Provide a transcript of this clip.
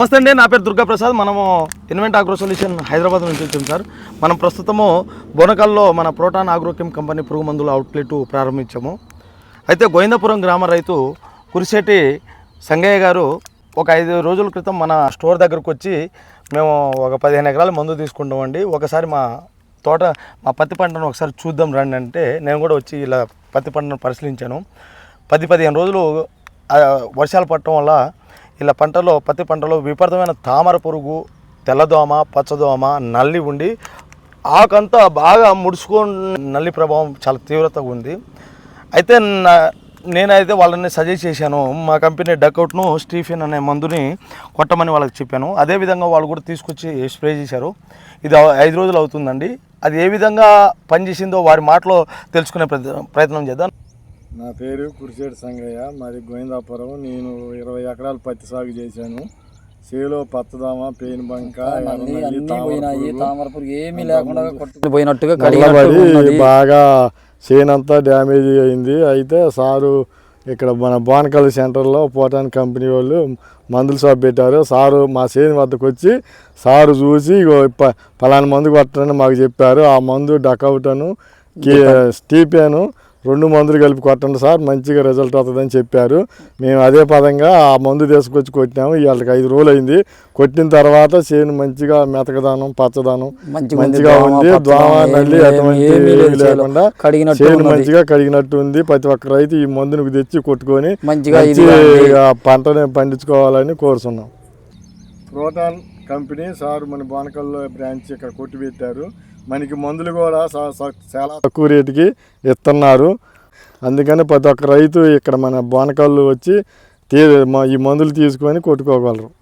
నమస్తే అండి నా పేరు దుర్గా ప్రసాద్ మనము ఇన్వెంట్ ఆగ్రో సొల్యూషన్ హైదరాబాద్ నుంచి వచ్చాం సార్. మనం ప్రస్తుతము బోనకల్లో మన ప్రోటాన్ ఆగ్రోకెమ్ కంపెనీ పురుగు మందుల అవుట్లెట్ ప్రారంభించాము. అయితే గోవిందపురం గ్రామ రైతు కురిశెట్టి సంగయ్య గారు ఒక ఐదు రోజుల క్రితం మన స్టోర్ దగ్గరకు వచ్చి మేము ఒక పదిహేను ఎకరాల మందు తీసుకుంటామండి. ఒకసారి మా తోట మా పత్తి పంటను ఒకసారి చూద్దాం రండి అంటే నేను కూడా వచ్చి ఇలా పత్తి పంటను పరిశీలించాను. పది పదిహేను రోజులు వర్షాలు పడటం వల్ల ఇలా పంటలో పత్తి పంటలో విపరీతమైన తామర పురుగు తెల్లదోమ పచ్చదోమ నల్లి ఉండి ఆకంతా బాగా ముడుచుకొని నల్లి ప్రభావం చాలా తీవ్రతగా ఉంది. అయితే నా- నేనైతే వాళ్ళని సజెస్ట్ చేశాను మా కంపెనీ డక్అవుట్ను స్టీఫెన్ అనే మందుని కొట్టమని వాళ్ళకి చెప్పాను. అదేవిధంగా వాళ్ళు కూడా తీసుకొచ్చి స్ప్రే చేశారు. ఇది ఐదు రోజులు అవుతుందండి. అది ఏ విధంగా పనిచేసిందో వారి మాటలో తెలుసుకునే ప్రయత్నం చేద్దాం. నా పేరు కురిసేటి సంగయ్య. మాది గోవిందాపురం. నేను ఇరవై ఎకరాలు పత్తి సాగు చేశాను. చేలో పచ్చదామ పేను బంక ఏమీ లేకుండా పోయినట్టుగా బాగా చేనంతా డ్యామేజ్ అయింది. అయితే సారు ఇక్కడ మన బోనకల్ సెంటర్లో పోటాన్ కంపెనీ వాళ్ళు మందుల షాప్ పెట్టారు. సారు మా చేను వద్దకు వచ్చి సారు చూసి పలానా మందు కొట్టని మాకు చెప్పారు. ఆ మందు డకౌటను స్టీపియాను రెండు మందులు కలిపి కొట్టండి సార్ మంచిగా రిజల్ట్ అవుతుందని చెప్పారు. మేము అదే పదంగా ఆ మందు తీసుకొచ్చి కొట్టినాము. ఇవాళకి ఐదు రోజులు అయింది కొట్టిన తర్వాత చేను మంచిగా మెతకదానం పచ్చదానం మంచిగా ఉంది, దోమ, నల్లి అటువంటి. లేకుండా కడిగినట్టు చేను. మంచిగా కడిగినట్టు ఉంది. ప్రతి ఒక్క రైతు ఈ మందును తెచ్చి కొట్టుకొని మంచిగా ఇది మంచిగా పంటని పండించుకోవాలని కోరుతున్నాం. ప్రోటాన్ కంపెనీ సార్ మన బోనకల్లో బ్రాంచ్ ఇక్కడ కొట్టి పెట్టారు మనకి మందులు కూడా సా- చాలా తక్కువ రేటుకి ఇస్తున్నారు అందుకని ప్రతి ఒక్క రైతు ఇక్కడ మన బోనకళ్ళు వచ్చి తీ- ఈ మందులు తీసుకొని కొట్టుకోగలరు.